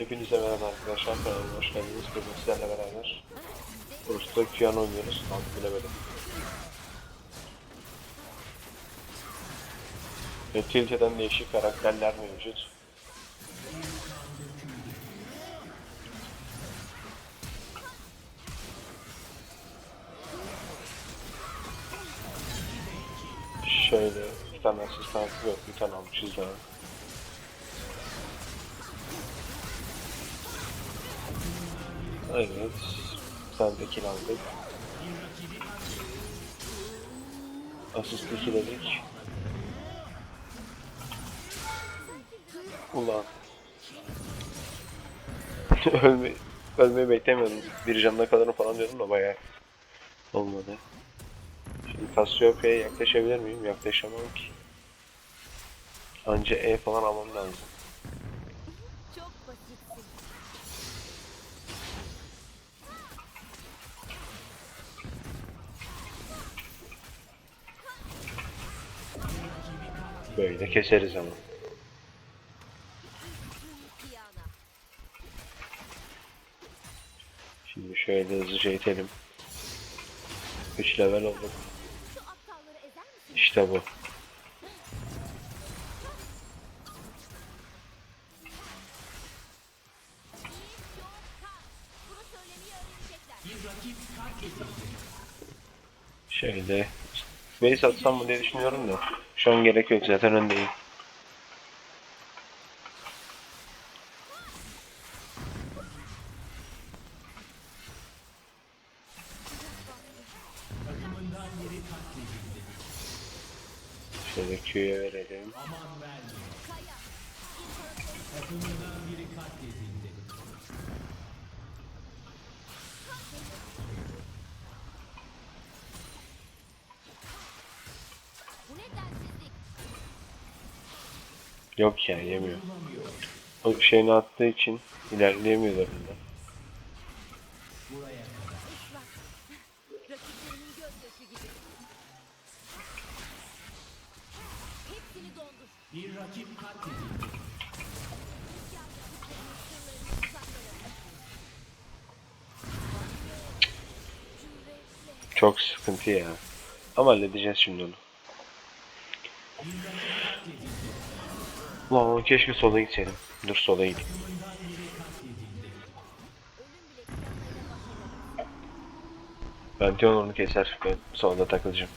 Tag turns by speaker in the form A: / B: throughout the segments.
A: Hepinize merhaba arkadaşlar. Kanalıma hoş geldiniz. Bugün sizlerle beraber Bursta piyano oynuyoruz. Tam bilemedim. Ve Tilte'den değişik karakterler mevcut. Şöyle bir tane asistan yok bir tane almışız daha. Evet. Sen de kill aldık. Asist ikiledik. Ulan. Ölme, ölmeyi beklemiyordum. Bir canına kadarım falan diyordum da bayağı olmadı. Şimdi Cassiopeia'ya yaklaşabilir miyim? Yaklaşamam ki. Anca E falan almam lazım. Böyle keseriz ama. Şimdi şöyle hızlıca itelim. 3 level olduk. İşte bu. Şöyle base atsam mı diye düşünüyorum da şu an gerek yok zaten öndeyim. Şöyle Q'ya verelim.
B: Bu
A: Yok ya yemiyor. O şeyini attığı için ilerleyemiyor da bunda.
B: Işrak. Rakiplerimin gözyaşı gibi. Hepsini dondur.
C: Bir rakip katledildi.
A: Çok sıkıntı ya. Ama halledeceğiz şimdi onu. Ulan keşke sola gitseydim. Dur sola gideyim. Pantheon onu keser. Ben solda takılacağım.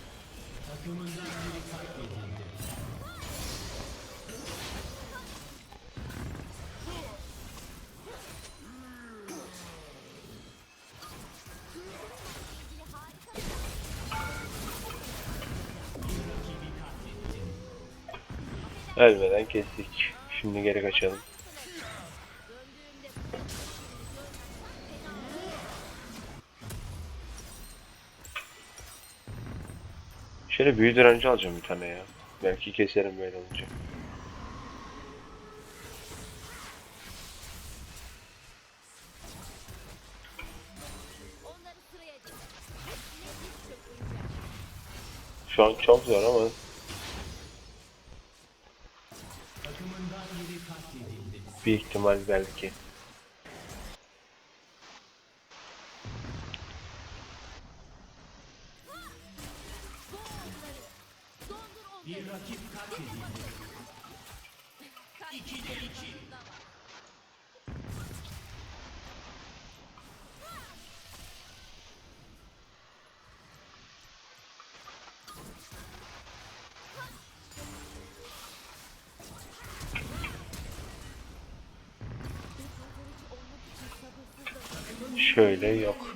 A: Ölmeden kestik. Şimdi geri kaçalım. Şöyle büyü direnci alacağım bir tane ya. Belki keserim böyle olunca. Şu an çok zor ama
C: Takımından biri katledildi.
A: Bir ihtimal belki. Şöyle yok.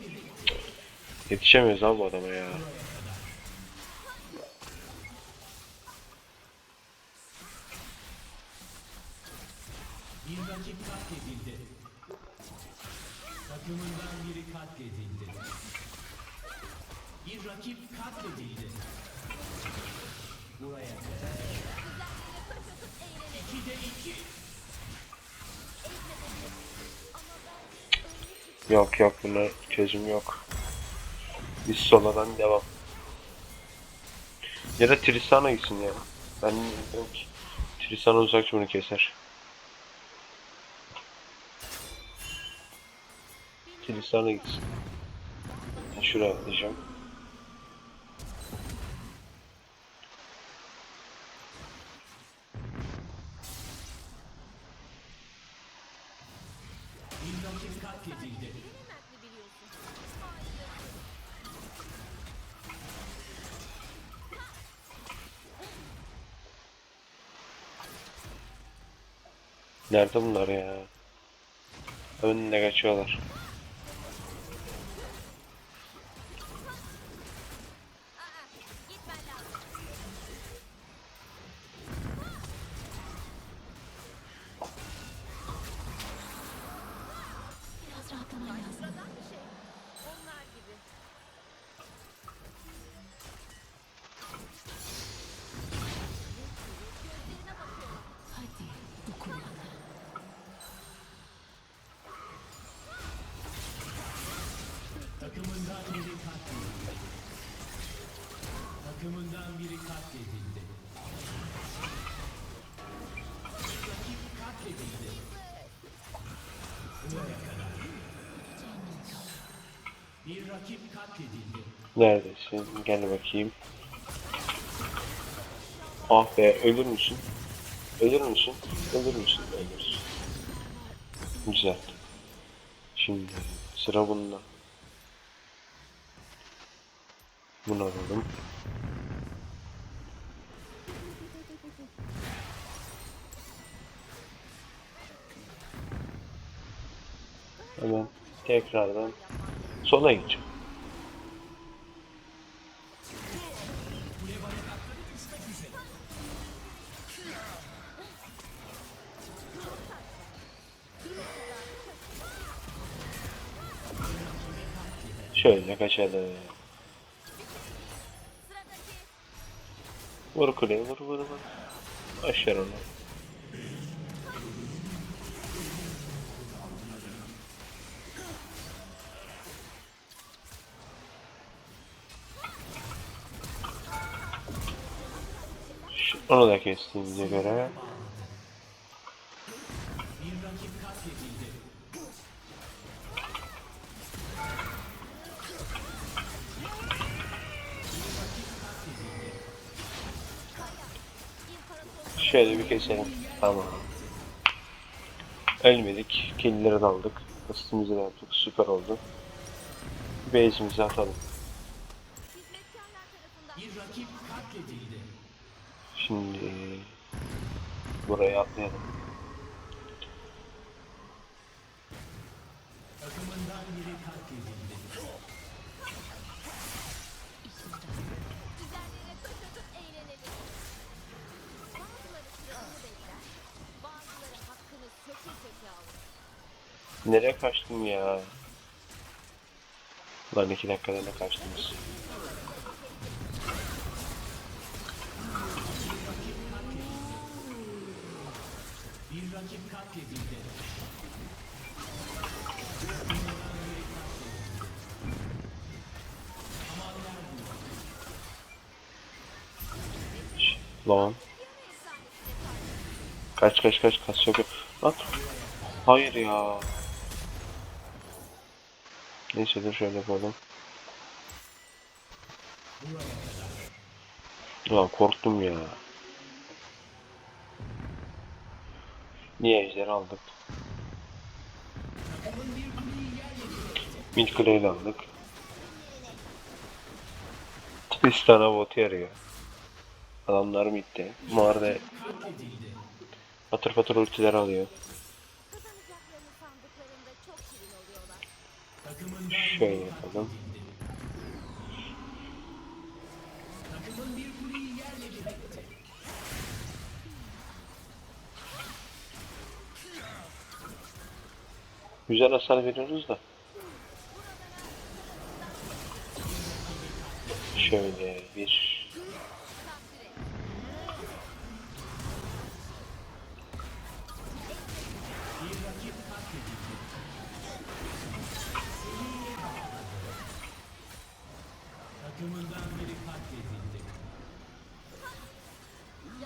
A: Yetişemiyoruz abi bu adama ya.
C: Buraya. İkide iki.
A: Yok yok buna çözüm yok. Biz soladan devam. Ya da Tristana gitsin ya. Ben bilmiyorum ki. Tristana uzakçı bunu keser. Tristana gitsin. Şuraya atlayacağım.
C: Rakip katledildi.
B: Hayır.
A: Nerede bunlar ya? Önüne kaçıyorlar.
C: Takımından biri katledildi. Rakip katledildi. Buraya kadar. Bir rakip katledildi.
A: Neredesin? Gel bakayım. Ah be ölür müsün? Ölür müsün? Ölür müsün? Ölürsün. Güzel. Şimdi sıra bunda. Bunu alalım. Hemen tekrardan sola gideceğim. Şöyle kaçalım. Vur kuleye vur vur vur. Aşağı onu. Onu da kestiğimize göre şöyle bir keselim. Tamam. Ölmedik. Killleri de aldık. Üstümüzü de yaptık. Süper oldu. Base'imizi atalım.
B: Söke söke alır.
A: Nereye kaçtım ya? Lan iki dakikada ne kaçtınız? Lan. Kaç kaç kaç kaç yok. At. Hayır ya. Neyse dur şöyle yapalım. Lan korktum ya. Niye ejder aldık? Mid Kule'yi aldık. Tristan'a bot yarıyor. Adamlar midde. Mağarada patır patır ultiler alıyor. Şöyle yapalım. Güzel hasar veriyoruz da. Şöyle bir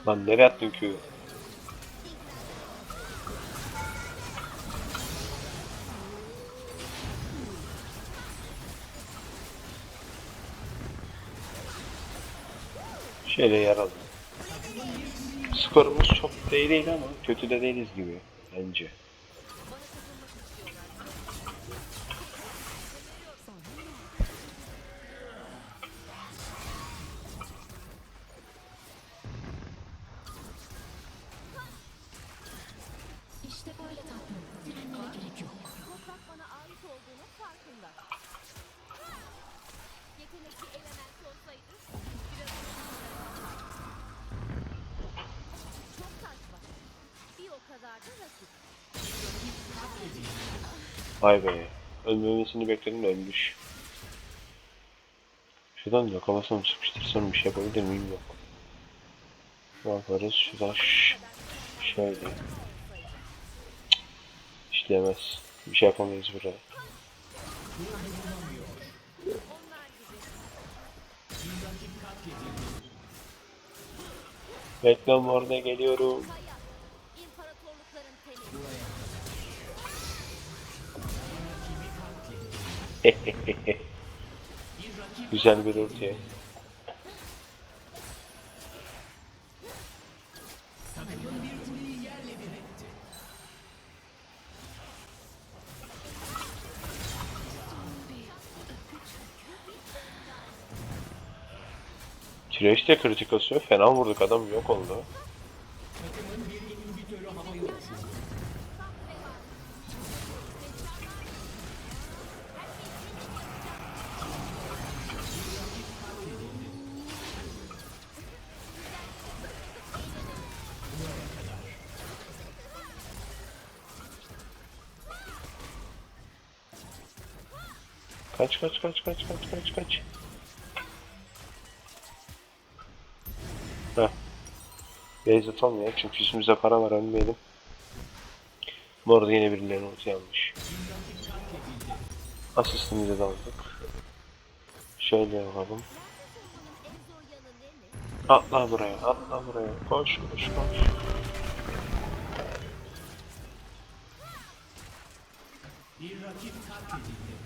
A: lan nereye attın ki? Şöyle yaralı. Skorumuz çok iyi değil ama kötü de değiliz gibi bence. Vay be. Ölmemesini bekledim de ölmüş. Şuradan yakalasam sıkıştırsam bir şey yapabilir miyim yok. Yaparız? Şuradan şöyle. Cık. İşleyemez. Bir şey yapamayız
B: gibi.
A: Reklam orada geliyorum. Güzel bir ulti. Thresh de kritik asıyor. Fena vurduk adam yok oldu. Kaç kaç kaç kaç kaç kaç kaç. Heh. Base atamıyor çünkü üstümüzde para var ölmeyelim. Bu arada yine birilerinin ulti yanmış. Asistimize de aldık. Şöyle yapalım. Atla buraya, atla buraya. Koş koş koş.
C: Bir rakip katledildi.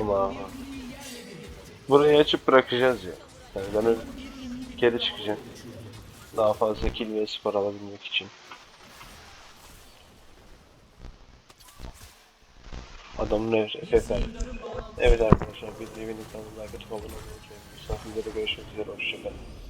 A: Ama burayı açıp bırakacağız ya. Yani ben geri çıkacağım. Daha fazla kill ve spor alabilmek için. Adamın ev efendim. Evet arkadaşlar videoyu beğenip kanalıma abone olmayı unutmayın. Misafirlere görüşmek üzere. Hoşçakalın.